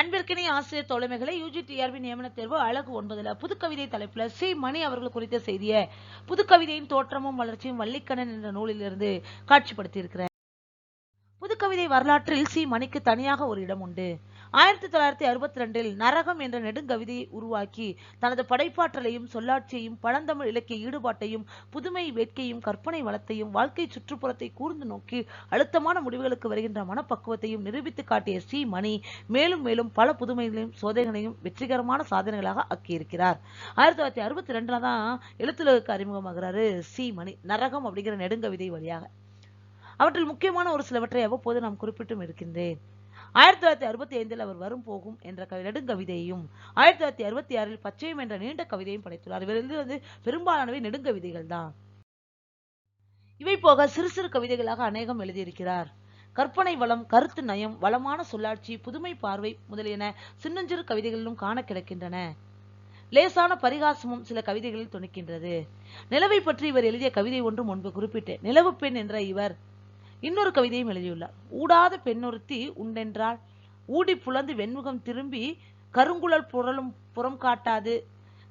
அன்பிற்கினை ஆசிரியர் தோழமைகளை UG TRP நியமன தேர்வு அழகு ஒன்பதுல புதுக்கவிதை தலைப்புல சி. மணி அவர்கள் குறித்த செய்திய புதுக்கவிதையின் தோற்றமும் வளர்ச்சியும் வள்ளிக்கண்ணன் என்ற நூலிலிருந்து காட்சிப்படுத்தியிருக்கிறார் புதுக்கவிதை வரலாற்றில் சி. மணிக்கு தனியாக ஒரு இடம் உண்டு. ஆயிரத்தி தொள்ளாயிரத்தி அறுபத்தி ரெண்டில் நரகம் என்ற நெடுங்கவிதையை உருவாக்கி தனது படைப்பாற்றலையும் சொல்லாட்சியையும் பழந்தமிழ் இலக்கிய ஈடுபாட்டையும் புதுமை வேட்கையும் கற்பனை வளத்தையும் வாழ்க்கை சுற்றுப்புறத்தை கூர்ந்து நோக்கி அழுத்தமான முடிவுகளுக்கு வருகின்ற மனப்பக்குவத்தையும் நிரூபித்து காட்டிய சி மணி மேலும் மேலும் பல புதுமைகளையும் சோதனைகளையும் வெற்றிகரமான சாதனைகளாக ஆக்கியிருக்கிறார். ஆயிரத்தி தொள்ளாயிரத்தி அறுபத்தி ரெண்டுல தான் எழுத்துலகுக்கு அறிமுகமாகிறாரு சி மணி நரகம் அப்படிங்கிற நெடுங்கவிதை வழியாக. அவற்றில் முக்கியமான ஒரு சிலவற்றை அவ்வப்போது நாம் குறிப்பிட்டும் இருக்கின்றேன். ஆயிரத்தி தொள்ளாயிரத்தி அறுபத்தி ஐந்தில் அவர் வரும் போகும் என்ற கவி நெடுங்கவிதையையும் ஆயிரத்தி தொள்ளாயிரத்தி அறுபத்தி ஆறில் பச்சையும் என்ற நீண்ட கவிதையும் படைத்துள்ளார். இவர் வந்து பெரும்பாலானவை நெடுங்கவிதைகள் தான். இவை போக சிறு சிறு கவிதைகளாக அநேகம் எழுதியிருக்கிறார். கற்பனை வளம் கருத்து நயம் வளமான சொல்லாட்சி புதுமை பார்வை முதலியன சின்னஞ்சிறு கவிதைகளிலும் காண கிடக்கின்றன. லேசான பரிகாசமும் சில கவிதைகளில் துணிக்கின்றது. நிலவை பற்றி இவர் எழுதிய கவிதை ஒன்று முன்பு குறிப்பிட்டு நிலவு பெண் என்ற இவர் இன்னொரு கவிதையும் எழுதியுள்ளார். ஊடாத பெண்ணொருத்தி உண்டென்றால் ஊடி புலந்து வெண்முகம் திரும்பி கருங்குழல் புரளும் புறம் காட்டாது.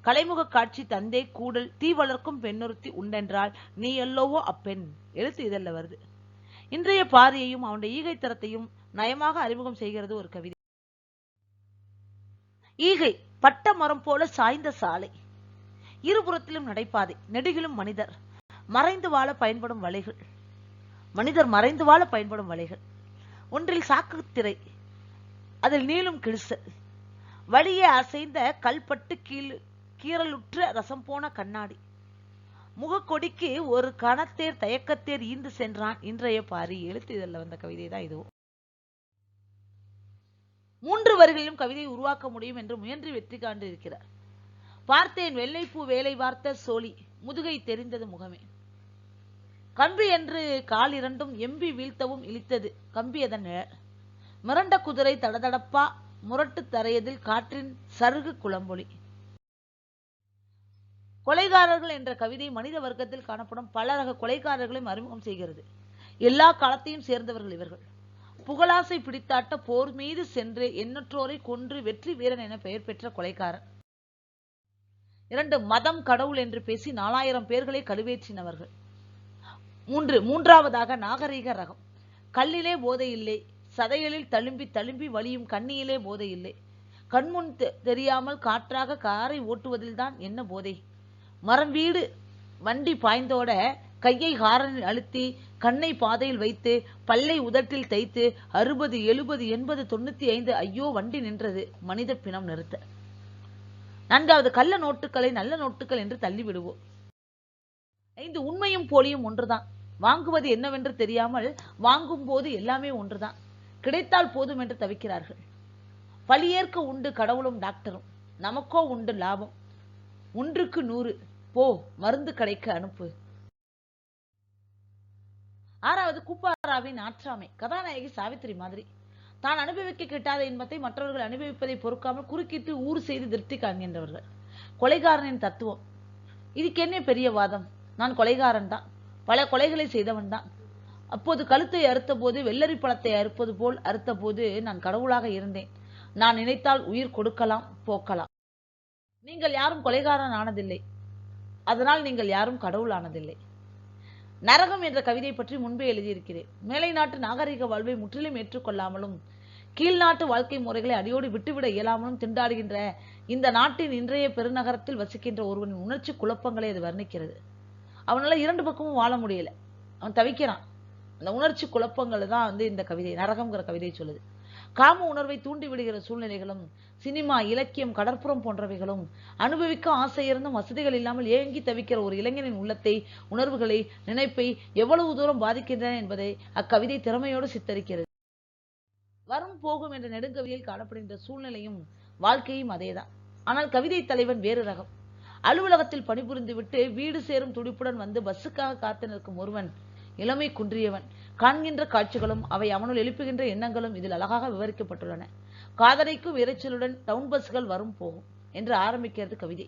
கலைமுக காட்சி தந்தை கூடல். தீ வளர்க்கும் பெண்ணொருத்தி உண்டென்றால் நீ எல்லோவோ அப்பெண். எழுத்து இதழ்ல வருது. இன்றைய பாரியையும் அவனுடைய ஈகை தரத்தையும் நயமாக அறிமுகம் செய்கிறது ஒரு கவிதை. ஈகை பட்ட மரம் போல சாய்ந்த சாலை. இருபுறத்திலும் நடைபாதை. நெடுகிலும் மனிதர். மறைந்து வாழ பயன்படும் வலைகள். மனிதர் மறைந்து வாழ பயன்படும் வலைகள். ஒன்றில் சாக்குத்திரை அதில் நீளும் கிழிசல். வழியே அசைந்த கல்பட்டு கீழ் கீறலுற்ற ரசம் போன கண்ணாடி. முகக்கொடிக்கு ஒரு கணத்தேர் தயக்கத்தேர் ஈந்து சென்றான் இன்றைய பாரி. எழுத்து இதழில் வந்த கவிதை தான் இதுவும். மூன்று வரிகளிலும் கவிதையை உருவாக்க முடியும் என்று முயன்று வெற்றி காண்டு இருக்கிறார். பார்த்தேன் வெள்ளைப்பூ வேலை வார்த்த சோழி முதுகை தெரிந்தது முகமே. கம்பி என்று கால் இரண்டும் எம்பி வீழ்த்தவும் இழித்தது. கம்பி அதன் மிரண்ட குதிரை தடதடப்பா முரட்டு தரையதில் காற்றின் சருகு குளம்பொலி. கொலைகாரர்கள் என்ற கவிதை மனித வர்க்கத்தில் காணப்படும் பல ரக கொலைகாரர்களையும் அறிமுகம் செய்கிறது. எல்லா காலத்தையும் சேர்ந்தவர்கள் இவர்கள். புகழாசை பிடித்தாட்ட போர் மீது சென்று எண்ணற்றோரை கொன்று வெற்றி வீரன் என பெயர் பெற்ற கொலைக்காரன் இரண்டு மதம் கடவுள் என்று பேசி நாலாயிரம் பேர்களை கழுவேற்றினவர்கள் மூன்று மூன்றாவதாக நாகரீக ரகம். கல்லிலே போதை இல்லை சதையலில் தழும்பி தழும்பி வலியும் கண்ணியிலே போதை இல்லை. கண்முன் தெரியாமல் காற்றாக காரை ஓட்டுவதில்தான் என்ன போதை? மரம் வீடு வண்டி பாய்ந்தோட கையை ஹாரனில் அழுத்தி கண்ணை பாதையில் வைத்து பல்லை உதட்டில் தைத்து அறுபது எழுபது எண்பது தொண்ணூத்தி ஐந்து ஐயோ வண்டி நின்றது. மனித பிணம் நிறுத்த. நான்காவது கள்ள நோட்டுகளை நல்ல நோட்டுகள் என்று தள்ளிவிடுவோம். ஐந்து உண்மையும் போலியும் ஒன்றுதான். வாங்குவது என்னவென்று தெரியாமல் வாங்கும் போது எல்லாமே ஒன்றுதான். கிடைத்தால் போதும் என்று தவிக்கிறார்கள். பழியேற்க உண்டு கடவுளும் டாக்டரும். நமக்கோ உண்டு லாபம். ஒன்றுக்கு நூறு. போ மருந்து கடைக்கு அனுப்பு. ஆறாவது குப்பாராவின் ஆற்றாமை. கதாநாயகி சாவித்திரி மாதிரி. தான் அனுபவிக்க கிட்டாத இன்பத்தை மற்றவர்கள் அனுபவிப்பதை பொறுக்காமல் குறுக்கிட்டு ஊறு செய்து திருப்தி காண்கின்றவர்கள். கொலைகாரனின் தத்துவம். இதுக்கு என்ன பெரிய வாதம். நான் கொலைகாரன் தான் பல கொலைகளை செய்தவன் தான். அப்போது கழுத்தை அறுத்த போது வெள்ளரி பழத்தை அறுப்பது போல் அறுத்த போது நான் கடவுளாக இருந்தேன். நான் நினைத்தால் உயிர் கொடுக்கலாம் போக்கலாம். நீங்கள் யாரும் கொலைகாரன் ஆனதில்லை. அதனால் நீங்கள் யாரும் கடவுள் ஆனதில்லை. நரகம் என்ற கவிதை பற்றி முன்பே எழுதியிருக்கிறேன். மேலை நாட்டு நாகரிக வாழ்வை முற்றிலும் ஏற்றுக்கொள்ளாமலும் கீழ்நாட்டு வாழ்க்கை முறைகளை அடியோடு விட்டுவிட இயலாமலும் திண்டாடுகின்ற இந்த நாட்டின் இன்றைய பெருநகரத்தில் வசிக்கின்ற ஒருவனின் உணர்ச்சி குழப்பங்களை அது வர்ணிக்கிறது. அவனால இரண்டு பக்கமும் வாழ முடியல. அவன் தவிக்கிறான். அந்த உணர்ச்சி குழப்பங்கள் தான் வந்து இந்த கவிதை நரகம்ங்கிற கவிதை சொல்லுது. காம உணர்வை தூண்டி விடுகிற சூழ்நிலைகளும் சினிமா இலக்கியம் கடற்புறம் போன்றவைகளும் அனுபவிக்க ஆசை இருந்தும் வசதிகள் இல்லாமல் ஏங்கி தவிக்கிற ஒரு இளைஞனின் உள்ளத்தை உணர்வுகளை நினைப்பை எவ்வளவு தூரம் பாதிக்கின்றன என்பதை அக்கவிதை திறமையோடு சித்தரிக்கிறது. வரும் போகும் என்ற நெடுங்கவியில் காணப்படுகின்ற சூழ்நிலையும் வாழ்க்கையும் அதேதான். ஆனால் கவிதை தலைவன் வேறு ரகம். அலுவலகத்தில் பணிபுரிந்துவிட்டு வீடு சேரும் துடிப்புடன் வந்து பஸ்ஸுக்காக காத்து நிற்கும் ஒருவன் இளமை குன்றியவன். காண்கின்ற காட்சிகளும் அவை அவனுள் எழுப்புகின்ற எண்ணங்களும் இதில் அழகாக விவரிக்கப்பட்டுள்ளன. காதலைக்கும் இறைச்சலுடன் டவுன் பஸ்கள் வரும் போகும் என்று ஆரம்பிக்கிறது கவிதை.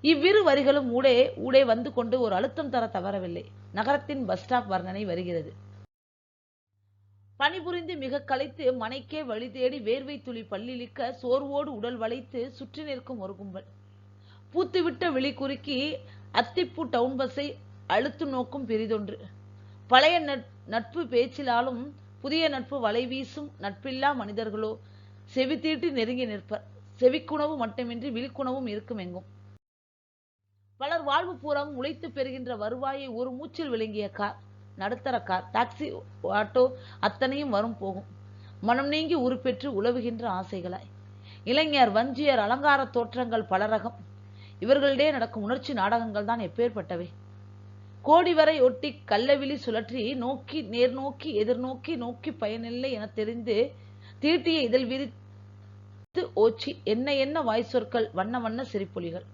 இவ்விரு வரிகளும் ஊடே ஊடே வந்து கொண்டு ஒரு அழுத்தம் தர தவறவில்லை. நகரத்தின் பஸ் ஸ்டாப் வர்ணனை வருகிறது. பணிபுரிந்து மிக களைத்து மனைக்கே வழி தேடி வேர்வை துளி பல்லிழிக்க சோர்வோடு உடல் வளைத்து சுற்றி நிற்கும் ஒரு கும்பல். பூத்துவிட்ட விழி குறுக்கி அத்திப்பூ டவுன் பஸ்ஸை அழுத்து நோக்கும் பெரிதொன்று. பழைய நட்- நட்பு பேச்சிலாலும் புதிய நட்பு வலை வீசும் நட்பில்லா மனிதர்களோ செவித்தீட்டி நெருங்கி நிற்பர். செவிக்குணவு மட்டுமின்றி விழிக்குணவும் இருக்கும் எங்கும் பலர் வாழ்வு பூரம் உழைத்து பெறுகின்ற வருவாயை ஒரு மூச்சில் விளங்கிய கார் நடுத்தர கார் டாக்ஸி ஆட்டோ அத்தனையும் வரும் போகும். மனம் நீங்கி உருப்பெற்று உழவுகின்ற ஆசைகளாய். இளைஞர் வஞ்சியர் அலங்கார தோற்றங்கள் பலரகம். இவர்களிடையே நடக்கும் உணர்ச்சி நாடகங்கள் தான் எப்பேற்பட்டவை. கோடி வரை ஒட்டி கள்ளவிழி சுழற்றி நோக்கி நேர் நோக்கி எதிர்நோக்கி நோக்கி பயனில்லை என தெரிந்து தீட்டிய இதழ் விரித்து ஓச்சி என்ன என்ன வாய் சொற்கள் வண்ண வண்ண சிரிப்பொலிகள்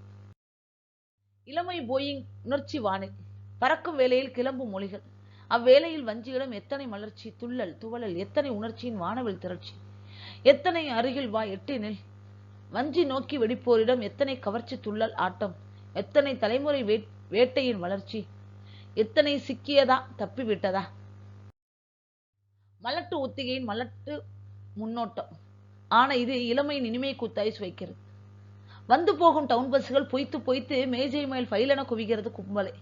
இளமை போயிங் உணர்ச்சி வானில் பறக்கும் வேளையில் கிளம்பும் மொழிகள். அவ்வேளையில் வஞ்சியிடம் எத்தனை மலர்ச்சி துள்ளல் துவளல் எத்தனை உணர்ச்சியின் வானவில் திரட்சி. எத்தனை அருகில் வா எட்டினில் வஞ்சி நோக்கி வெடிப்போரிடம் எத்தனை கவர்ச்சி துள்ளல் ஆட்டம்? எத்தனை தலைமுறை வேட்- வேட்டையின் வளர்ச்சி? எத்தனை சிக்கியதா தப்பிவிட்டதா? மலட்டு ஒத்திகையின் மலட்டு முன்னோட்டம். ஆனா இது இளமையின் இனிமை கூத்தாய் வைக்கிறது வந்து போகும் டவுன் பஸ்கள் பொய்த்து பொய்த்து மேஜை மேல் ஃபைலென குவிக்கிறது கும்பலை.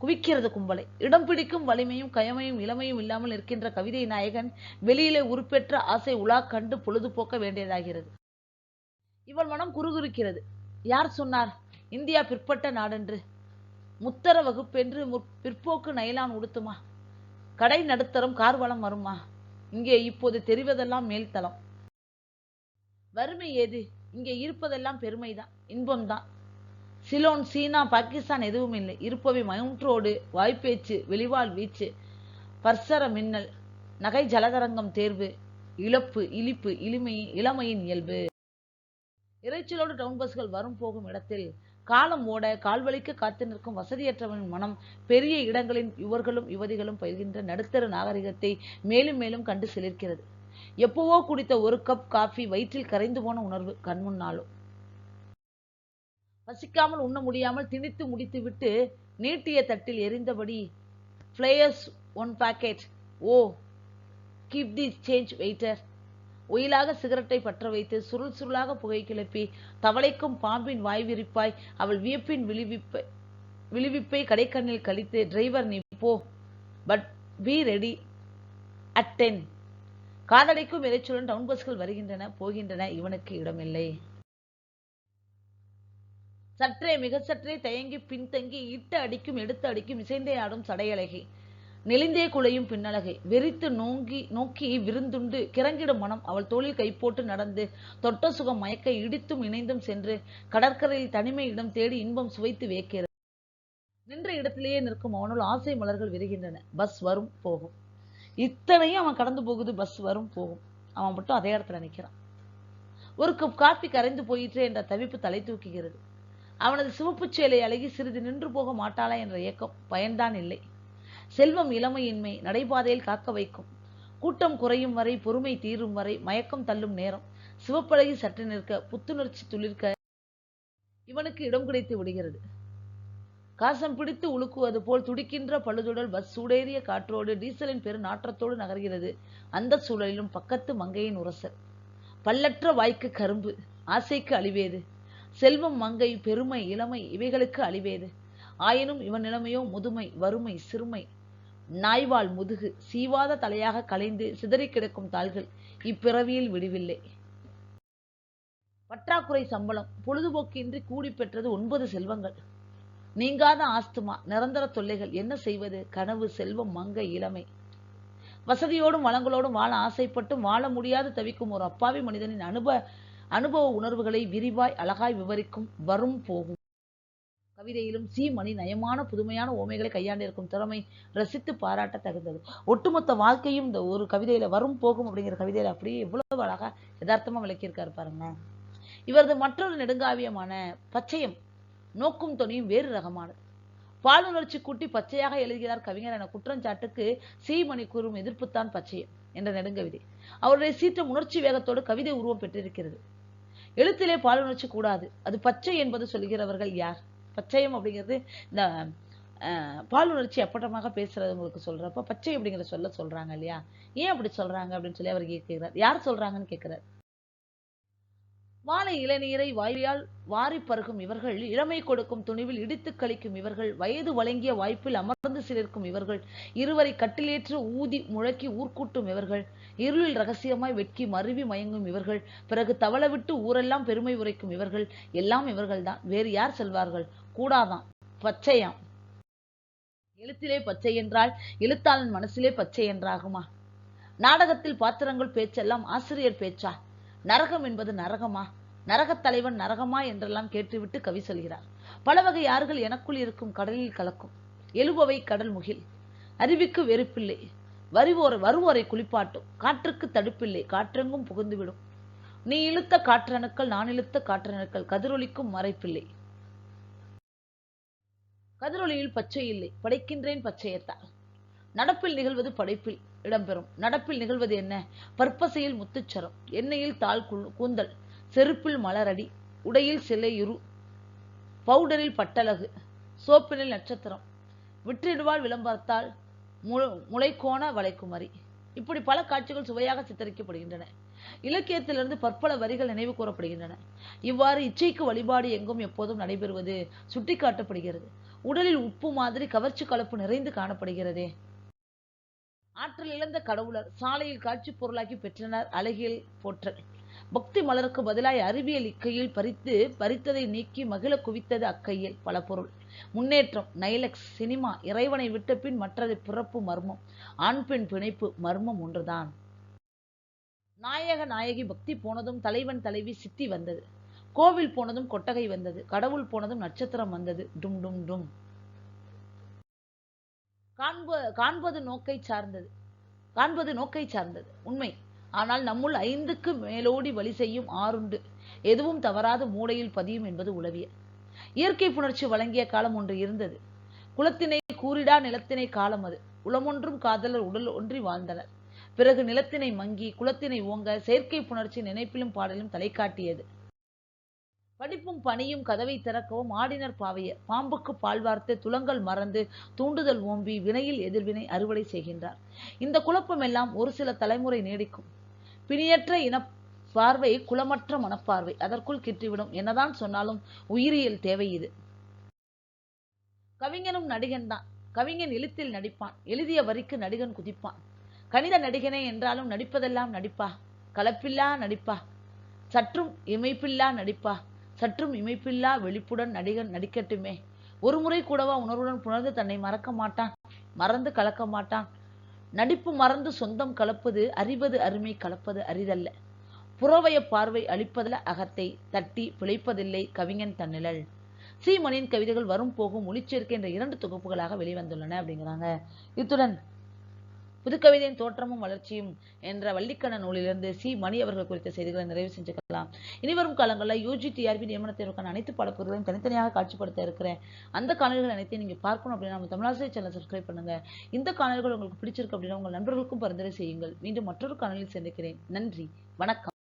குவிக்கிறது கும்பலை. இடம் பிடிக்கும் வலிமையும் கயமையும் இளமையும் இல்லாமல் இருக்கின்ற கவிதை நாயகன் வெளியிலே உருப்பெற்ற ஆசை உலா கண்டு பொழுதுபோக்க வேண்டியதாகிறது. இவள் மனம் குறுகுறுக்கிறது. யார் சொன்னார்? இந்தியா பிற்பட்ட நாடென்று. முத்தர வகுப்பென்று முற்- பிற்போக்கு நைலான் உடுத்துமா? கடை நடுத்தரம் கார்வலம் வருமா? இங்கே இப்போது தெரிவதெல்லாம் மேல்தளம். வறுமை ஏது? இங்கே இருப்பதெல்லாம் பெருமைதான் இன்பம்தான். சிலோன் சீனா பாகிஸ்தான் எதுவும் இல்லை இருப்பவை மவுண்ட்ரோடு வாய்ப்பேச்சு வெளிவால் வீச்சு பர்சர மின்னல் நகை ஜலதரங்கம் தேர்வு இழப்பு இழிப்பு இளிமை இளமையின் இயல்பு. இறைச்சலோடு டவுன் பஸ்கள் வரும் போகும் இடத்தில் காலம் ஓட கால்வழிக்க காத்து நிற்கும் வசதியற்றவனின் மனம் பெரிய இடங்களின் யுவர்களும் யுவதிகளும் பயில்கின்ற நடுத்தர நாகரிகத்தை மேலும் மேலும் கண்டு சிலிர்க்கிறது. எப்பவோ குடித்த ஒரு கப் காஃபி வயிற்றில் கரைந்து போன உணர்வு கண்முன்னாலும் பசிக்காமல் உண்ண முடியாமல் திணித்து முடித்துவிட்டு நீட்டிய தட்டில் எரிந்தபடி Players one packet O keep the change waiter உயிலாக சிகரெட்டை பற்ற வைத்து சுருள் சுருளாக புகை கிளப்பி தவளைக்கும் பாம்பின் வாய்விரிப்பாய் அவள் வியப்பின் விழிவிப்பை விழிவிப்பை கடைக்கண்ணில் கழித்து டிரைவர் நீ போ. But be ready at ten காதடைக்கும் இறைச்சலுடன் டவுன் பஸ்கள் வருகின்றன போகின்றன. இவனுக்கு இடமில்லை. சற்றே மிக சற்றே தயங்கி பின்தங்கி இட்டு அடிக்கும் எடுத்து அடிக்கும் இசைந்தே ஆடும் சடையழகி நெளிந்தே குலையும் பின்னழகை வெறித்து நோங்கி நோக்கி விருந்துண்டு கிறங்கிடும் மனம் அவள் தோளில் கைப்போட்டு நடந்து தொட்ட சுகம் மயக்க இடித்தும் இணைந்தும் சென்று கடற்கரையில் தனிமை இடம் தேடி இன்பம் சுவைத்து வேக்கிறது நின்ற இடத்திலேயே நிற்கும் அவனுள் ஆசை மலர்கள் விரிகின்றன. பஸ் வரும் போகும். இத்தனையும் அவன் கடந்து போகுது பஸ் வரும் போகும். அவன் மட்டும் அதே இடத்துல நிற்கிறான். ஒரு கப் காப்பி கரைந்து போயிற்றே என்ற தவிப்பு தலை தூக்குகிறது. அவனது சிவப்பு சேலை அழகி சிறிது நின்று போக மாட்டாளா என்ற ஏக்கம் பயன்தான் இல்லை. செல்வம் இளமையின்மை நடைபாதையில் காக்க வைக்கும். கூட்டம் குறையும் வரை பொறுமை தீரும் வரை மயக்கம் தள்ளும் நேரம். சிவப்பழகி சற்று நிற்க புத்துணர்ச்சி துளிர்க்க இவனுக்கு இடம் கிடைத்து விடுகிறது. காசம் பிடித்து உலுக்குவது போல் துடிக்கின்ற பழுதுடல் பஸ் சூடேறிய காற்றோடு டீசலின் பெரு நாற்றத்தோடு நகர்கிறது. அந்த சூழலிலும் பக்கத்து மங்கையின் உரசல். பல்லற்ற வாய்க்கு கரும்பு ஆசைக்கு அழிவேது. செல்வம் மங்கை பெருமை இளமை இவைகளுக்கு அழிவேது. ஆயினும் இவன் நிலைமையோ முதுமை வறுமை சிறுமை நாய்வால் முதுகு சீவாத தலையாக கலைந்து சிதறி கிடக்கும் தாள்கள் இப்பிறவியில் விடுவில்லை. பற்றாக்குறை சம்பளம் பொழுதுபோக்கின்றி கூடி பெற்றது ஒன்பது செல்வங்கள். நீங்காத ஆஸ்துமா நிரந்தர தொல்லைகள் என்ன செய்வது? கனவு செல்வம் மங்க இளமை. வசதியோடும் வளங்களோடும் வாழ ஆசைப்பட்டும் வாழ முடியாது தவிக்கும் ஒரு அப்பாவி மனிதனின் அனுப அனுபவ உணர்வுகளை விரிவாய் அழகாய் விவரிக்கும் வரும் போகும். கவிதையிலும் சி மணி நயமான புதுமையான ஓமைகளை கையாண்டிருக்கும் திறமை ரசித்து பாராட்ட தகுந்தது. ஒட்டுமொத்த வாழ்க்கையும் இந்த ஒரு கவிதையில வரும் போகும் அப்படிங்கிற கவிதையில அப்படியே எவ்வளவு அழகா யதார்த்தமா விளக்கியிருக்காரு பாருங்க. இவரது மற்றொரு நெடுங்காவியமான பச்சையம் நோக்கும் துணியும் வேறு ரகமானது. பாலுணர்ச்சி கூட்டி பச்சையாக எழுதுகிறார் கவிஞர் என குற்றஞ்சாட்டுக்கு சீமணி கூறும் எதிர்ப்புத்தான் பச்சையம் என்ற நெடுங்கவிதை. அவருடைய சீற்றம் உணர்ச்சி வேகத்தோடு கவிதை உருவம் பெற்றிருக்கிறது. எழுத்திலே பாலுணர்ச்சி கூடாது அது பச்சை என்பது சொல்கிறவர்கள் யார்? பச்சையம் அப்படிங்கிறது இந்த அஹ், பால் உணர்ச்சி அப்பட்டமாக பேசுறது உங்களுக்கு சொல்றப்ப பச்சை அப்படிங்கிற சொல்ல சொல்றாங்க இல்லையா? ஏன் அப்படி சொல்றாங்க அப்படின்னு சொல்லி அவர் கேட்குறார் யார் சொல்றாங்கன்னு கேட்குறாரு வாழை இளநீரை வாயால் வாரி பருகும் இவர்கள் இளமை கொடுக்கும் துணிவில் இடித்து கழிக்கும் இவர்கள் வயது வழங்கிய வாய்ப்பில் அமர்ந்து சிலிர்க்கும் இவர்கள் இருவரை கட்டிலேற்று ஊதி முழக்கி ஊர்க்கூட்டும் இவர்கள் இருளில் ரகசியமாய் வெட்கி மருவி மயங்கும் இவர்கள் பிறகு தவள விட்டு ஊரெல்லாம் பெருமை உரைக்கும் இவர்கள் எல்லாம் இவர்கள்தான். வேறு யார் செல்வார்கள்? கூடாதான். பச்சையாம். எழுத்திலே பச்சை என்றால் எழுத்தாளன் மனசிலே பச்சை என்றாகுமா? நாடகத்தில் பாத்திரங்கள் பேச்செல்லாம் ஆசிரியர் பேச்சா? நரகம் என்பது நரகமா? நரகத் தலைவன் நரகமா என்றெல்லாம் கேட்டுவிட்டு கவி சொல்கிறார். பல வகை யார்கள் எனக்குள் இருக்கும் கடலில் கலக்கும். எழுபவை கடல் முகில். அருவிக்கு வெறுப்பில்லை. வருவோர் வருவோரை குளிப்பாட்டும். காற்றுக்கு தடுப்பில்லை. காற்றெங்கும் புகுந்துவிடும். நீ இழுத்த காற்றணுக்கள் நான் இழுத்த காற்றணுக்கள். கதிரொலிக்கும் மறைப்பில்லை. கதிரொலியில் பச்சை இல்லை. படைக்கின்றேன் பச்சையத்தால். நடப்பில் நிகழ்வது படைப்பில். இடம்பெறும். நடப்பில் நிகழ்வது என்ன? பற்பசையில் முத்துச்சரம் எண்ணெயில் தாள் கூந்தல் செருப்பில் மலரடி உடையில் சிலையுரு பவுடரில் பட்டலகு சோப்பினில் நட்சத்திரம் விற்றிடுவாள் விளம்பரத்தால் மு- முளைக்கோண வளைக்குமரி. இப்படி பல காட்சிகள் சுவையாக சித்தரிக்கப்படுகின்றன. இலக்கியத்திலிருந்து பற்பல வரிகள் நினைவு கூறப்படுகின்றன. இவ்வாறு இச்சைக்கு வழிபாடு எங்கும் எப்போதும் நடைபெறுவது சுட்டிக்காட்டப்படுகிறது. உடலில் உப்பு மாதிரி கவர்ச்சி கலப்பு நிறைந்து காணப்படுகிறதே. ஆற்றல் இழந்த கடவுளர் சாலையில் காட்சி பொருளாக்கி பெற்றனர் அழகியல் போற்றல். பக்தி மலருக்கு பதிலாய் அறிவியல் இக்கையில் பறித்து பறித்ததை நீக்கி மகிழ குவித்தது அக்கையில் பல பொருள். முன்னேற்றம் நைலக்ஸ் சினிமா இறைவனை விட்ட பின் மற்றது பிறப்பு மர்மம் ஆண் பெண் பிணைப்பு மர்மம் ஒன்றுதான். நாயக நாயகி பக்தி போனதும் தலைவன் தலைவி சித்தி வந்தது. கோவில் போனதும் கொட்டகை வந்தது கடவுள் போனதும் நட்சத்திரம் வந்தது. டும் டும் டும். காண்ப காண்பது நோக்கை சார்ந்தது. காண்பது நோக்கை சார்ந்தது. உண்மை. ஆனால் நம்முள் ஐந்துக்கு மேலோடி வழி செய்யும் ஆறுண்டு எதுவும் தவறாது மூளையில் பதியும் என்பது உளவியல். இயற்கை புணர்ச்சி வழங்கிய காலம் ஒன்று இருந்தது. குலத்தினை கூறிடா நிலத்தினை காலம் அது. உளமொன்றும் காதலர் உடல் ஒன்றி வாழ்ந்தனர். பிறகு நிலத்தினை மங்கி குலத்தினை ஓங்க செயற்கை புணர்ச்சி நினைப்பிலும் பாடலும் தலை காட்டியது படிப்பும் பணியும் கதவை திறக்கவும் ஆடினர் பாவைய பாம்புக்கு பால் வார்த்து துளங்கள் மறந்து தூண்டுதல் ஓம்பி வினையில் எதிர்வினை அறுவடை செய்கின்றார். இந்த குழப்பம் எல்லாம் ஒரு சில தலைமுறை நீடிக்கும். பிணியற்ற இன பார்வை குலமற்ற மனப்பார்வை. அதற்குள் கிட்டிவிடும் என்னதான் சொன்னாலும் உயிரியல் தேவை இது. கவிஞனும் நடிகன் தான். கவிஞன் எழுத்தில் நடிப்பான். எழுதிய வரிக்கு நடிகன் குதிப்பான். கணித நடிகனே என்றாலும் நடிப்பதெல்லாம் நடிப்பா. கலப்பில்லா நடிப்பா. சற்றும் இமைப்பில்லா நடிப்பா. சற்றும் இமைப்பில்லா வெளிப்புடன் நடிகன் நடிக்கட்டுமே. ஒரு முறை கூடவா உணர்வுடன் புணர்ந்து தன்னை மறக்க மாட்டான். மறந்து கலக்க மாட்டான். நடிப்பு மறந்து சொந்தம் கலப்பது அறிவது அருமை கலப்பது அரிதல்ல. புறவய பார்வை அளிப்பதில் அகத்தை தட்டி பிழைப்பதில்லை கவிஞன் தன்னிழல். சீமனின் கவிதைகள் வரும் போகும் ஒளிச்சேர்க்கை என்ற இரண்டு தொகுப்புகளாக வெளிவந்துள்ளன அப்படிங்கிறாங்க. இத்துடன் புதுக்கவிதையின் தோற்றமும் வளர்ச்சியும் என்ற வள்ளிக்கண நூலிலிருந்து சி. மணி அவர்கள் குறித்த செய்திகளை நிறைவு செஞ்சுக்கலாம். இனிவரும் காலங்களில் யூஜி டிஆர்பி நியமன தேர்வுக்கான அனைத்து படப்பொருட்களையும் தனித்தனியாக காட்சிப்படுத்த இருக்கிறேன். அந்த காணொலிகள் அனைத்தையும் நீங்க பார்க்கணும் அப்படின்னா நம்ம தமிழாசிரியர் சேனல் சப்ஸ்கிரைப் பண்ணுங்க. இந்த காணொலிகள் உங்களுக்கு பிடிச்சிருக்கு அப்படின்னா உங்கள் நண்பர்களுக்கும் பரிந்துரை செய்யுங்கள். மீண்டும் மற்றொரு காணொலியில் சந்திக்கிறேன். நன்றி. வணக்கம்.